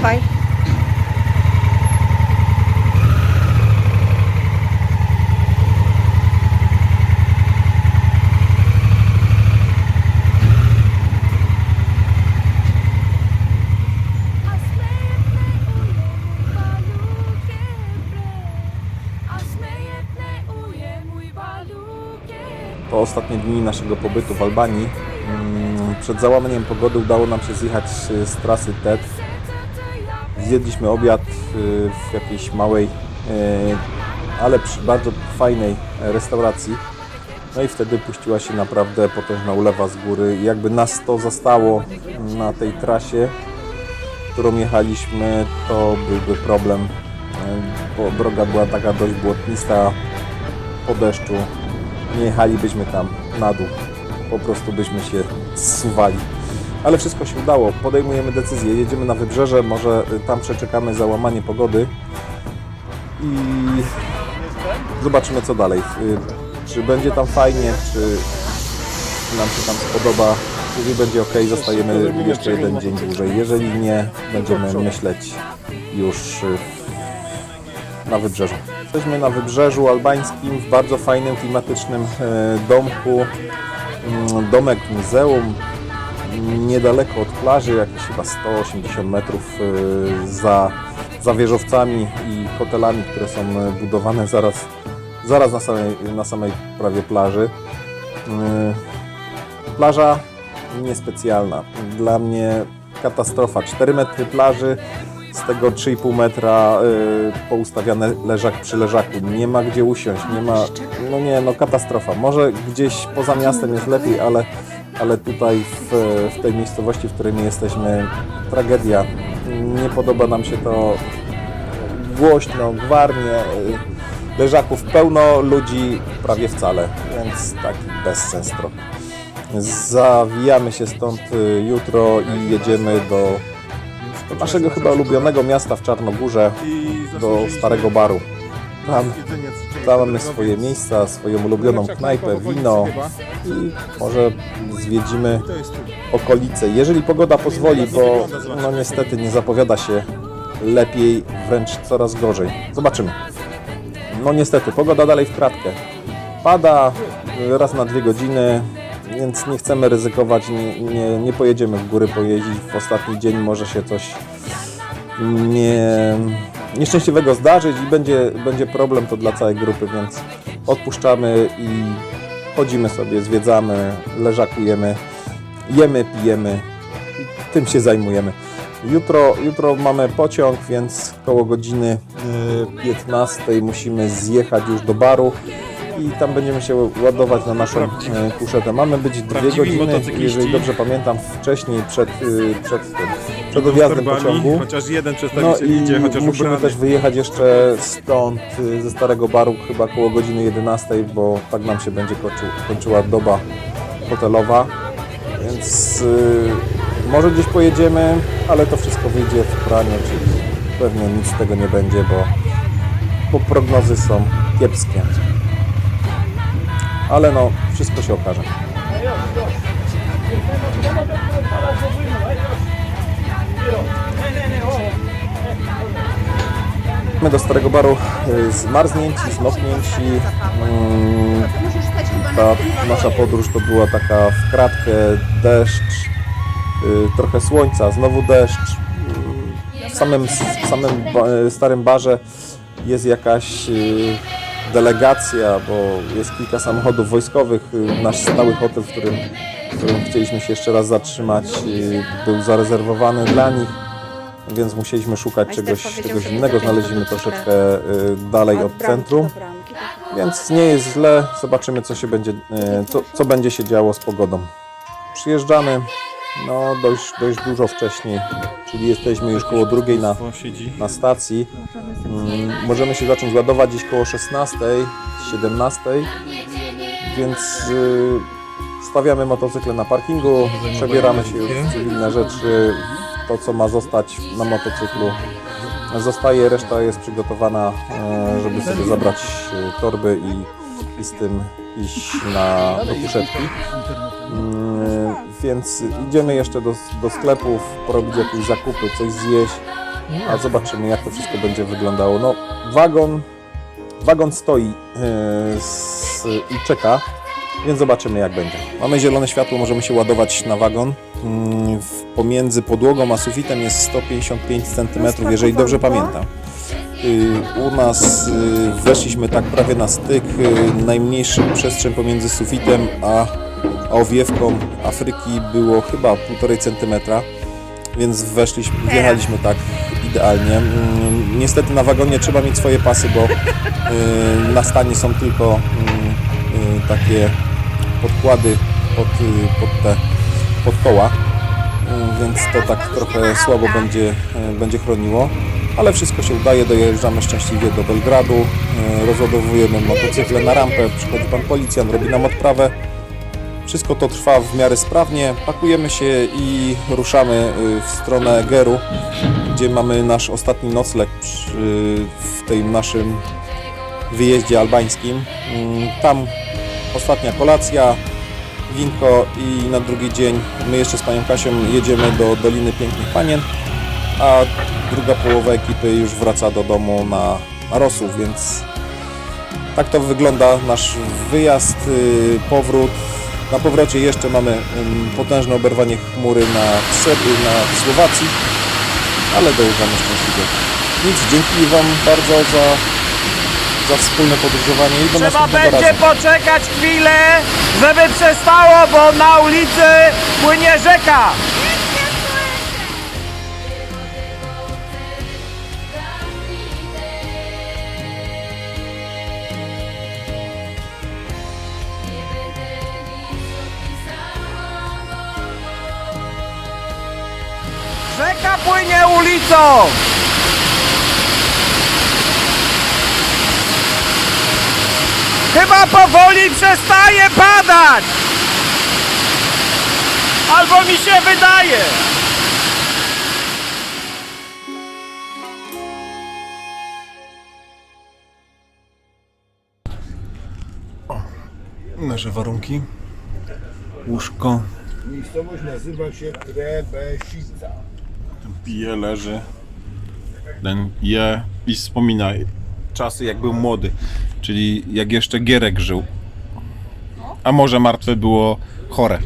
Dawaj. To ostatnie dni naszego pobytu w Albanii. Mm, Przed załamaniem pogody udało nam się zjechać z trasy TED. Zjedliśmy obiad y, w jakiejś małej, y, ale bardzo fajnej restauracji. No i wtedy puściła się naprawdę potężna ulewa z góry. Jakby nas to zastało na tej trasie, którą jechaliśmy, to byłby problem, y, bo droga była taka dość błotnista po deszczu. Nie jechalibyśmy tam na dół, po prostu byśmy się zsuwali. Ale wszystko się udało. Podejmujemy decyzję. Jedziemy na wybrzeże, może y, tam przeczekamy załamanie pogody i zobaczymy co dalej. Y, Czy będzie tam fajnie, czy nam się tam spodoba. Jeżeli będzie ok, zostajemy jeszcze jeden dzień dłużej. Jeżeli nie, będziemy myśleć już y, na wybrzeżu. Jesteśmy na wybrzeżu albańskim w bardzo fajnym, klimatycznym e, domku. Mm, Domek muzeum niedaleko od plaży, jakieś chyba 180 metrów e, za, za wieżowcami i hotelami, które są e, budowane zaraz, zaraz na, samej, na samej prawie plaży. E, Plaża niespecjalna. Dla mnie katastrofa. 4 metry plaży, z tego 3,5 metra y, poustawiane leżak przy leżaku. Nie ma gdzie usiąść, nie ma. No nie, no katastrofa. Może gdzieś poza miastem jest lepiej, ale, ale tutaj w, w tej miejscowości, w której my jesteśmy, tragedia. Nie podoba nam się to głośno, gwarnie. Leżaków pełno, ludzi prawie wcale, więc taki bezsens trochę. Zawijamy się stąd y, jutro i jedziemy do naszego chyba ulubionego miasta w Czarnogórze, do Starego Baru. Tam, tam mamy swoje miejsca, swoją ulubioną knajpę, wino i może zwiedzimy okolice. Jeżeli pogoda pozwoli, bo no niestety nie zapowiada się lepiej, wręcz coraz gorzej. Zobaczymy. No niestety, pogoda dalej w kratkę. Pada y, raz na dwie godziny, więc nie chcemy ryzykować, nie, nie, nie pojedziemy w góry pojeździć. W ostatni dzień może się coś nie, nieszczęśliwego zdarzyć i będzie, będzie problem to dla całej grupy, więc odpuszczamy i chodzimy sobie, zwiedzamy, leżakujemy, jemy, pijemy i tym się zajmujemy. Jutro, jutro mamy pociąg, więc koło godziny y, 15 musimy zjechać już do baru i tam będziemy się ładować na naszą y, kuszetę. Mamy być dwie Prawdziwi godziny, jeżeli dobrze pamiętam, wcześniej przed, y, przed, tym, przed odjazdem Torbami, pociągu. Chociaż jeden No przedstawiciel i idzie, chociaż musimy ubrany. też wyjechać jeszcze stąd y, ze Starego Baru chyba koło godziny 11, bo tak nam się będzie kończy, kończyła doba hotelowa. Więc y, może gdzieś pojedziemy, ale to wszystko wyjdzie w praniu, czyli pewnie nic z tego nie będzie, bo, bo prognozy są kiepskie. Ale no, wszystko się okaże. My do Starego Baru y, zmarznięci, zmoknięci. Mm, Ta nasza podróż to była taka w kratkę, deszcz, y, trochę słońca, znowu deszcz. Y, W samym, w samym starym barze jest jakaś y, delegacja, bo jest kilka samochodów wojskowych. Y, Nasz stały hotel, w którym, którym chcieliśmy się jeszcze raz zatrzymać, był zarezerwowany dla nich więc musieliśmy szukać czegoś, czegoś innego. Znaleźliśmy troszeczkę y, dalej od centrum, bramki. więc nie jest źle. Zobaczymy, co się będzie, y, co, co będzie się działo z pogodą. Przyjeżdżamy no, dość, dość dużo wcześniej, czyli jesteśmy już koło drugiej na, na stacji. Mm, możemy się zacząć ładować gdzieś koło 16, 17, więc y, stawiamy motocykle na parkingu, przebieramy się już w cywilne rzeczy, to co ma zostać na motocyklu zostaje, reszta jest przygotowana, e, żeby sobie zabrać e, torby i, i z tym iść na, do. Mm, Więc idziemy jeszcze do, do sklepów, porobić jakieś zakupy, coś zjeść a zobaczymy jak to wszystko będzie wyglądało. No, wagon, wagon stoi s, i czeka, więc zobaczymy jak będzie. Mamy zielone światło, możemy się ładować na wagon. W- pomiędzy podłogą a sufitem jest 155 cm, jeżeli dobrze pamiętam. Yy, U nas yy, weszliśmy tak prawie na styk. Yy, Najmniejsza przestrzeń pomiędzy sufitem a, owiewką Afryki było chyba 1,5 cm, więc weszliśmy, wjechaliśmy tak idealnie. Mm, Niestety na wagonie trzeba mieć swoje pasy, bo na stanie są tylko mm, takie podkłady pod, yy, pod te pod koła. Mm, więc to tak trochę słabo będzie, e, będzie chroniło. Ale wszystko się udaje, dojeżdżamy szczęśliwie do Belgradu, rozładowujemy motocykle na rampę, przychodzi pan policjant, robi nam odprawę. Wszystko to trwa w miarę sprawnie, pakujemy się i ruszamy w stronę Egeru, gdzie mamy nasz ostatni nocleg przy, w tym naszym wyjeździe albańskim. Mm, Tam ostatnia kolacja, winko i na drugi dzień my jeszcze z panią Kasią jedziemy do Doliny Pięknych Panien, a druga połowa ekipy już wraca do domu na, Rosów, więc tak to wygląda nasz wyjazd, yy, powrót. Na powrocie jeszcze mamy potężne oberwanie chmury na, Serbii, na Słowacji, ale dojeżdżamy szczęśliwie. Nic, dzięki Wam bardzo za, za wspólne podróżowanie i do Trzeba następnego będzie razu. poczekać chwilę, żeby przestało, bo na ulicy płynie rzeka. Rzeka płynie ulicą. Chyba powoli przestaje padać! Albo mi się wydaje! Nasze warunki. Łóżko. Miejscowość nazywa się Trebesica. pije, leży, ten je i wspomina czasy jak był młody, czyli jak jeszcze Gierek żył. A może martwe było chore.